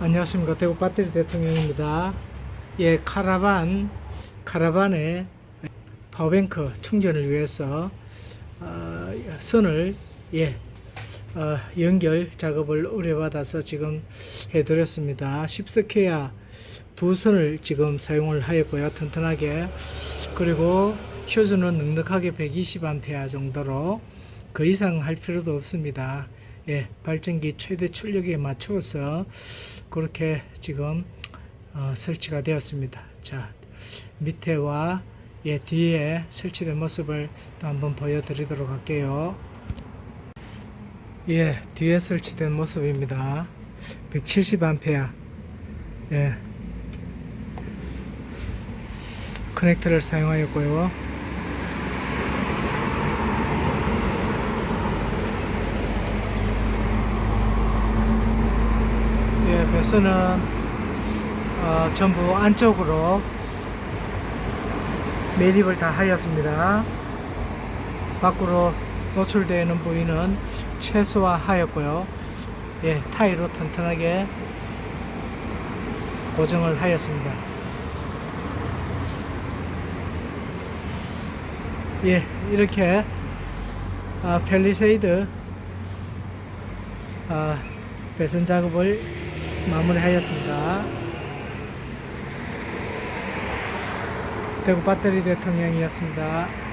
안녕하십니까 대구 배터리 대통령입니다. 예 카라반 카라반의 파워뱅크 충전을 위해서 어, 선을 예 어, 연결 작업을 의뢰받아서 지금 해드렸습니다. 10스퀘어 두 선을 지금 사용을 하였고요. 튼튼하게 그리고 휴즈는 넉넉하게 120A 정도로 그 이상 할 필요도 없습니다. 예, 발전기 최대 출력에 맞추어서 그렇게 지금 어, 설치가 되었습니다. 자, 밑에와 예, 뒤에 설치된 모습을 또 한번 보여드리도록 할게요. 예, 뒤에 설치된 모습입니다. 170A. 예. 커넥터를 사용하였고요. 예, 배선은 어, 전부 안쪽으로 매립을 다 하였습니다. 밖으로 노출되는 부위는 최소화하였고요. 예, 타이로 튼튼하게 고정을 하였습니다. 예, 이렇게 아, 펠리세이드 아, 배선 작업을 마무리하였습니다. 대구 배터리 대통령이었습니다.